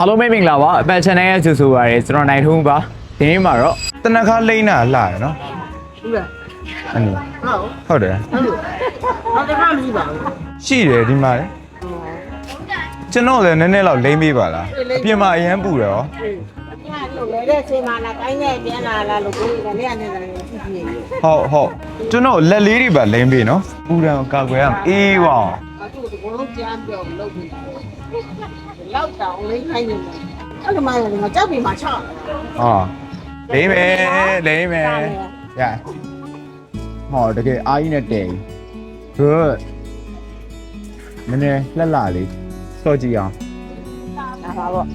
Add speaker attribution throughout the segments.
Speaker 1: အားလုံးပဲမင်္ဂလာပါအပတ် channel ရဲ့ကြိုဆိုပါရစေကျွန်တော်နိုင်ထုံးပါဒီနေ့မှာတော့
Speaker 2: တနခါလိမ့်တာလာရနော်
Speaker 3: ဟုတ်လား
Speaker 2: အနည်း
Speaker 3: ဟုတ်
Speaker 2: ဟုတ်တယ်
Speaker 3: ဟုတ်လို့နောက်တစ်ခါမရှိပါဘူး
Speaker 2: ရှိတယ်ဒီမှာလေကျွန်တော်လည်းနည်းနည်းတော့လိမ့်ပေးပါလားအပြင်မှာအရန်ပူတယ်ရော
Speaker 3: အေးအပြားလို့လဲတဲ့ချိန်မှာလားတိုင်းနဲ့ပြန်လာလားလို့ကိုယ်ကလည်းအနေနဲ့လည်းကြည့်ကြည့်နေ
Speaker 2: ဟုတ်ဟုတ်ကျွန်တော်လက်လေးတွေပါလိမ့်ပေးနော်ပူတယ်ကာကွယ်ရအောင်အေးပါအောင်
Speaker 3: အခုဒီ ကုလုံးကြမ်းပြောလုပ်ပြီးလောက်တောင်လေးခိုင်းနေတယ်အဲ့လိုမှလည်းငါကြောက်ပြီးမှချောက်
Speaker 2: ဟာလိမ့်မယ်လိမ့်မယ်ရဟောတကယ်အားကြီးနဲ့တဲ good နည်းနည်းလှက်လာလေးစော့ကြည့်အောင်
Speaker 3: ဒါပါပေါ့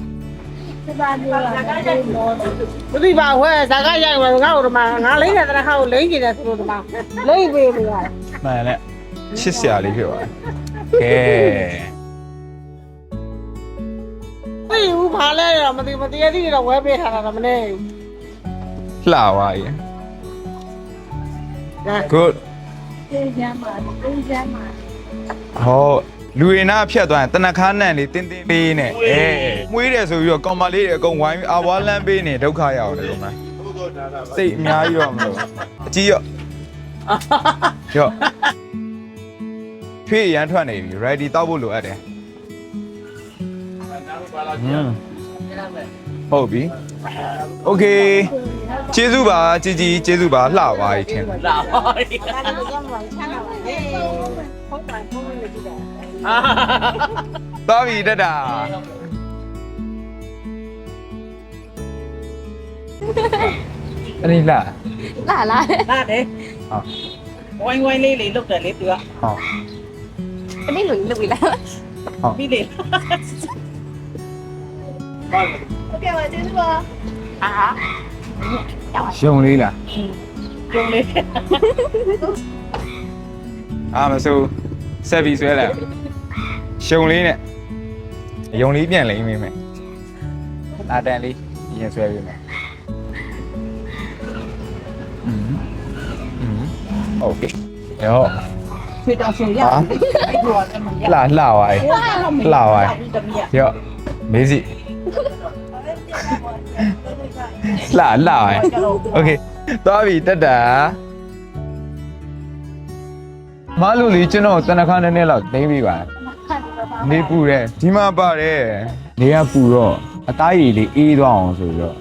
Speaker 3: ဒီပါဒီပါဘယ်ပါဝဲဇာကရိုက်ဝင်ငါ့တို့မှာငါလိမ့်တဲ့တခါကိုလိမ့်နေတယ်ဆိုလို့ဒီမှာလိမ့်ပေးလို့ရတယ်
Speaker 2: မှန်လက် ချစ်စရာလေးဖြစ်သွားတယ်ကဲ
Speaker 3: သိဘူးဘာလဲတော့မသိမတရားသေးတော့ဝဲပေးထားတာတော့မနေ
Speaker 2: လှသွားရင်
Speaker 3: ဘူး
Speaker 2: good ဟောလူရင်နာဖြတ်သွားရင်တနခါနန့်လေးတင်းတင်းလေးနဲ့အဲမွေးတယ်ဆိုပြီးတော့ကောင်မလေးတွေအကုန်ဝိုင်းပြီးအဝါလန်းပေးနေဒုက္ခရအောင်လေကောင်မစိတ်အများကြီးတော့မလို့အကြီးရော့ရော့ ဖေးရန်ထွက်နေပြီ ready တောက်ဖို့လိုအပ်တယ်ဟွန်းဟုတ်ပြီ okay ကျေးဇူးပါជីជីကျေးဇူးပါလှပါပြီထင်တယ်
Speaker 3: ဒါလည်းကြောက်မှာချမ်းသာပါလေဟုတ်ပါဘုန်းကြီးကြည့်တယ်
Speaker 2: သွားပြီတက်တာအနီလာ
Speaker 4: လာလာ
Speaker 3: လာတယ်
Speaker 2: ဟုတ်
Speaker 3: ဝိုင်းဝိုင်းလေးလေးလုတ်တယ်လေသူက
Speaker 2: ဟုတ်
Speaker 4: တနေ့လူလူပြီလား
Speaker 2: ဟုတ်
Speaker 3: ပြီးလေ
Speaker 4: ဟုတ်ကဲ့ပါကျေးဇူးပါအာ
Speaker 2: ရှုံလေးလား
Speaker 3: ကျုံလေး
Speaker 2: အာမဆိုးဆက်ပြီးဆွဲလိုက်ရှုံလေးနဲ့ယုံလေးပြန်လိမ့်မိမယ်လာတန်လေးရင်ဆွဲပြီးမယ်อืมอืมโอเคရော
Speaker 3: ဖေတောင်ရှင်ရ
Speaker 2: ဟာ
Speaker 3: အဲ့ဘောလည်းမရ
Speaker 2: လှလှသွားပြီလှသွားပြီရောမေးစီလှလှသွားပြီโอเคသွားပြီတက်တာမလို့လေကျွန်တော်တနခါနည်းနည်းလောက်သိမ့်ပြီးပါနေပူတယ်ဒီမှာပါတယ်နေကပူတော့အသားရည်လေးအေးသွားအောင်ဆိုပြီးတော့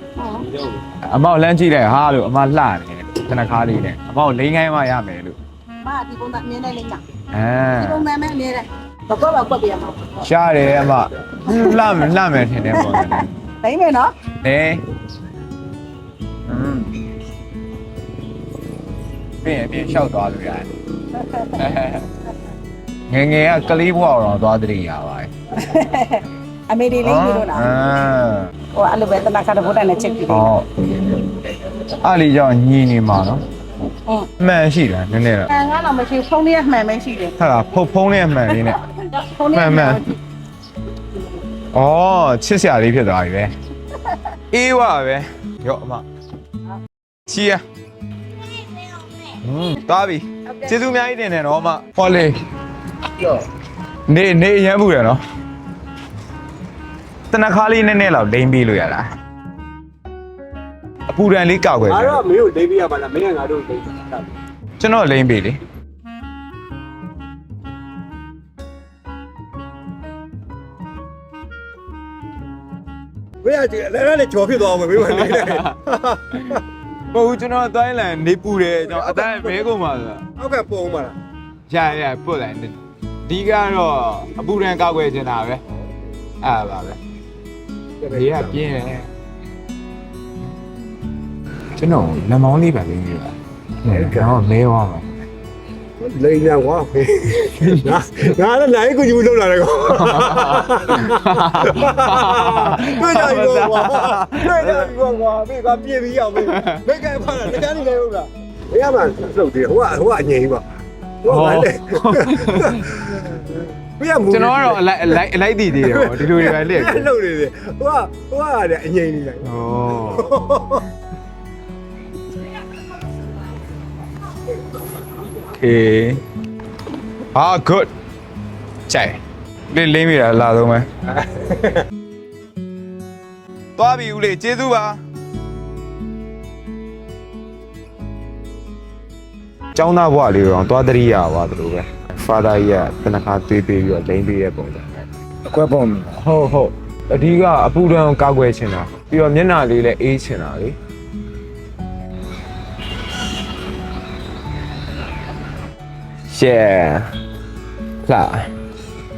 Speaker 2: အမောက်လမ်းကြည့်လိုက်ဟာလို့အမလှတယ်တနခါလေးနဲ့အမောက်လိမ့်ခိုင်းမှရမယ်လို့
Speaker 3: မဒီပုံသားမြင်နေလေးက
Speaker 2: အဲ
Speaker 3: ဒီပုံသားမဲနေတယ်ဘကောဘကွက်ပြရမှာ
Speaker 2: ရှားတယ်အမလှမယ်လှမယ်ထင်တယ်ပေါ့လေ
Speaker 3: တိုင်းမယ်နော်
Speaker 2: နေอืมပြင်အပြင်လျှောက်သွားလို့ရတယ်ငယ်ငယ်ကကလေးဘွားတော့သွားတည်ရပါတယ်
Speaker 3: အမေဒီလေးပြီးတော့လား
Speaker 2: အာ
Speaker 3: ဟိုအဲ့လိုပဲတနခါတော့ဘုဒ္ဓနဲ့ချက်ပြီး
Speaker 2: ဟောအားလေးကြောင့်ညီနေမှာနော်
Speaker 3: ဟုတ်
Speaker 2: အမှန်ရှိတယ်နည်းနည်းတော့
Speaker 3: အဲငါတော့မရှိဖုန်းလေးအမှန်ပဲရှိတယ်
Speaker 2: ဟာဖုတ်ဖုံးနဲ့အမှန်လေးနဲ့
Speaker 3: ဖုန်းလေး
Speaker 2: မှန်မှန် ဩချစ်စရာလေးဖြစ်သွားပြီပဲအေးဝပဲရော့အမချီရဟွန်းသွားပြီကျေးဇူးအများကြီးတင်တယ်နော်အမဟောလေနေနေအရမ်းပူတယ်နော်တနခါလေးနည်းနည်းလောက်လိမ့်ပြီးလို့ရလား အပူဒဏ်လေးကောက်ွယ်
Speaker 5: ငါတော့မင်းကိုလိမ့်ပြရပါလားမင်းကငါတို့လိမ့်တာ
Speaker 2: ကျွန်တော်လိမ့်ပြီလေ
Speaker 5: ဘယ်ကကြည့်လဲလည်းကြော်ဖြစ်သွားမှာမင်းကလိမ့်တယ်
Speaker 2: မဟုတ်ဘူးကျွန်တော်အတိုင်းလန်နေပူတယ်ကျွန်တော်အတိုင်းဘဲကုန်ပါလား
Speaker 5: အောက်ကပုံပါလား
Speaker 2: ရရပုတ်လိုက်ဒီကတော့အပူဒဏ်ကောက်ွယ်ချင်တာပဲအဲ့ဒါပါပဲဒီကပြင်းတယ် ကျွန်တော်လက်မောင်းလေးပဲလိမ့်ပြီပါကျွန်တော်မဲသွားမှာ
Speaker 5: လိမ့်ညာကွာငါငါလည်းနိုင်ကိုယူလောက်လာတယ်ကွာတွေ့ကြပြီကွာတွေ့ကြပြီကွာကွာမင်းကပြေးပြီးအောင်မင်းမင်းကဖားတာတကယ်နေလေဟုတ်လားဘယ်မှာလှုပ်တယ်ဟိုကဟိုကအငြိမ်ပါဟိုကလည်းပြရမူ
Speaker 2: ကျွန်တော်ကတော့အလိုက်အလိုက်အလိုက်တည်သေးတယ်ပေါ့ဒီလိုတွေပဲလက်
Speaker 5: လှုပ်နေတယ်ဟိုကဟိုကလည်းအငြိမ်နေလိုက်
Speaker 2: ဩ Okay. Ah good. ကြိုက်။လေးလေးမိတာလာဆုံးပဲ။သွားပြီဦးလေးကျေးဇူးပါ။ចောင်းသားဘွားလေးတော့သွားတရိယာပါသူလိုပဲ။ father ကြီးကတနခါသွေးပေးပြီးတော့လိမ့်ပေးတဲ့ပုံစံနဲ့။
Speaker 5: အကွက်ပုံမျိုး။
Speaker 2: ဟုတ်ဟုတ်။အဓိကအပူဒဏ်ကိုကာကွယ်ချင်တာ။ပြီးတော့မျက်နှာလေးလည်းအေးချင်တာလေ။ ရှယ်လာ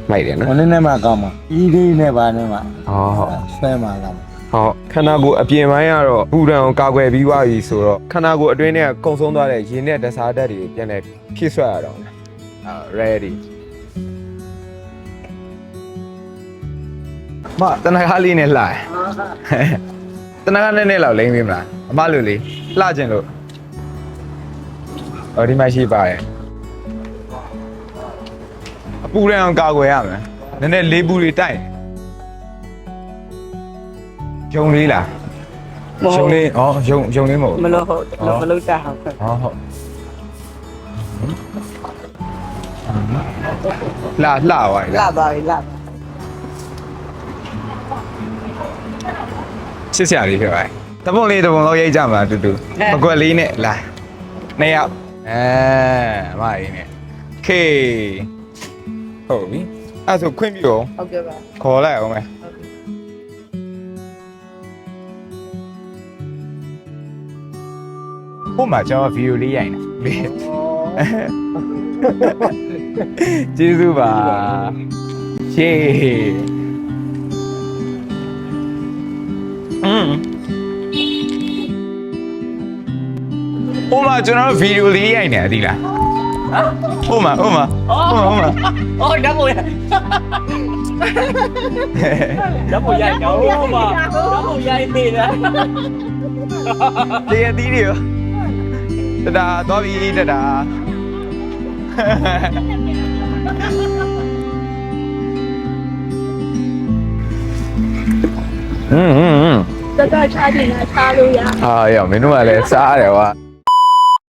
Speaker 2: မိုက်တယ်နော်
Speaker 5: ဟိုနေ့နဲ့မှကောင်းမှာဤလေးနဲ့ပါနဲ့မှ
Speaker 2: ဟောဟုတ်
Speaker 5: ဆွဲမှာလား
Speaker 2: ဟုတ်ခန္ဓာကိုယ်အပြင်ပိုင်းကတော့ပူဒဏ်ကိုကာကွယ်ပြီးသွားပြီဆိုတော့ခန္ဓာကိုယ်အတွင်းထဲကကုံဆုံးသွားတဲ့ရေနဲ့တစားဓာတ်တွေကိုပြန်လဲဖြည့်ဆွတ်ရတော့မယ်အာ ready မတနခါလေးနဲ့လှရတနခါနဲ့နဲ့လောက်လိမ့်ပြီမလားအမလို့လေလှကျင်လို့အော်ဒီမှာရှိပါတယ် အပူဒဏ်အောင်ကာကွယ်ရမယ်နည်းနည်းလေးပူတွေတိုက်ယုံလေးလားယုံလေးဩယုံယုံလေးမဟုတ်ဘူး
Speaker 3: မလို့ဟုတ်မလို့တတ်ဟုတ်
Speaker 2: ဟောဟုတ်လာလှပါ
Speaker 3: လာ
Speaker 2: လား
Speaker 3: ပါပြီလာ
Speaker 2: ချစ်စရာလေးဖြစ်ပါတပုံလေးတပုံလောက်ရိုက်ကြမှာတူတူပကွက်လေးနဲ့လာနှစ်ယောက်အဲအမအင်းနဲ့ခေ ဟုတ်ပြီအဲ့ဆိုခွင့်ပြုအောင်
Speaker 3: ဟုတ်ကဲ့ပါ
Speaker 2: ခေါ်လိုက်အောင်မယ်ဟိုမှာကျွန်တော်ဗီဒီယိုလေးရိုက်နေကျေးဇူးပါရှေးอืมဟိုမှာကျွန်တော်ဗီဒီယိုလေးရိုက်နေတယ်ဒီလား ဟိုမှာဟိုမှာဟိုမှာဟိုမှာ
Speaker 3: အော်ဓာတ်ပေါ်ရဓာတ်ပေါ်ရတော့မှာဓာတ်ပေါ်ရနေတာ
Speaker 2: လေအသီးတွေရောတဒါသွားပြီတဒါอืมอืม
Speaker 4: တကချားတင်တာချားလို့ရ
Speaker 2: အာရောမင်းတို့ကလည်းစားရတယ်ကွာ